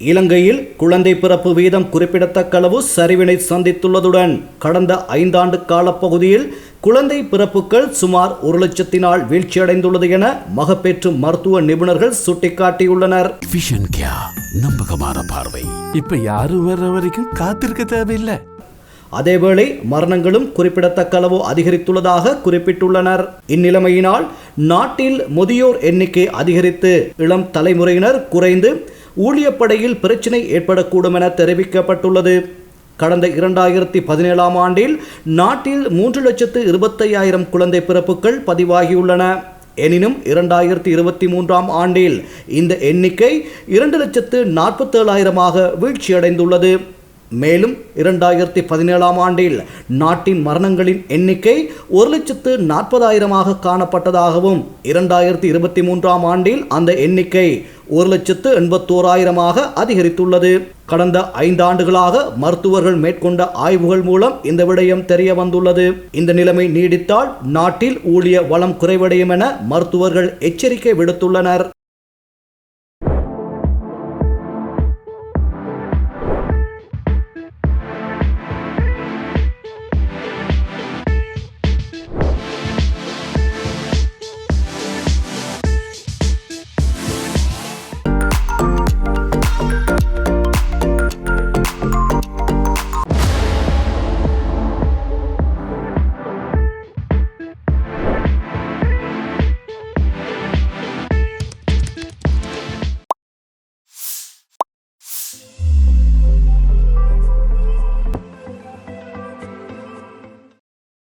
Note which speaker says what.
Speaker 1: இலங்கையில் குழந்தை பிறப்பு வீதம் குறிப்பிடத்தக்க அளவு சரிவினை சந்தித்துள்ளதுடன் கடந்த ஐந்தாண்டு காலப்பகுதியில் குழந்தை பிறப்புகள் சுமார் ஒரு லட்சத்தினால் வீழ்ச்சியடைந்துள்ளது என மகப்பேற்று மருத்துவ நிபுணர்கள் சுட்டிக்காட்டியுள்ளனர்.
Speaker 2: நம்பகமான பார்வை.
Speaker 3: இப்ப யாரும் வர்ற வரைக்கும் காத்திருக்க தேவையில்லை.
Speaker 1: அதேவேளை மரணங்களும் குறிப்பிடத்தக்க அளவு அதிகரித்துள்ளதாக குறிப்பிட்டுள்ளனர். இந்நிலைமையினால் நாட்டில் முதியோர் எண்ணிக்கை அதிகரித்து இளம் தலைமுறையினர் குறைந்து ஊழியப்படையில் பிரச்சினை ஏற்படக்கூடும் என தெரிவிக்கப்பட்டுள்ளது. கடந்த இரண்டாயிரத்தி பதினேழாம் ஆண்டில் நாட்டில் மூன்று லட்சத்து இருபத்தையாயிரம் குழந்தை பிறப்புகள் பதிவாகியுள்ளன. எனினும் இரண்டாயிரத்தி இருபத்தி மூன்றாம் ஆண்டில் இந்த எண்ணிக்கை இரண்டு லட்சத்து நாற்பத்தேழாயிரமாக வீழ்ச்சியடைந்துள்ளது. மேலும் இரண்டாயிரத்தி பதினேழாம் ஆண்டில் நாட்டின் மரணங்களின் எண்ணிக்கை ஒரு லட்சத்து நாற்பதாயிரமாக காணப்பட்டதாகவும் இரண்டாயிரத்தி இருபத்தி மூன்றாம் ஆண்டில் அந்த எண்ணிக்கை ஒரு லட்சத்து எண்பத்தோராயிரமாக அதிகரித்துள்ளது. கடந்த ஐந்தாண்டுகளாக மருத்துவர்கள் மேற்கொண்ட ஆய்வுகள் மூலம் இந்த விடயம் தெரிய வந்துள்ளது. இந்த நிலைமை நீடித்தால் நாட்டில் ஊழிய வளம் குறைவடையும் என மருத்துவர்கள் எச்சரிக்கை விடுத்துள்ளனர்.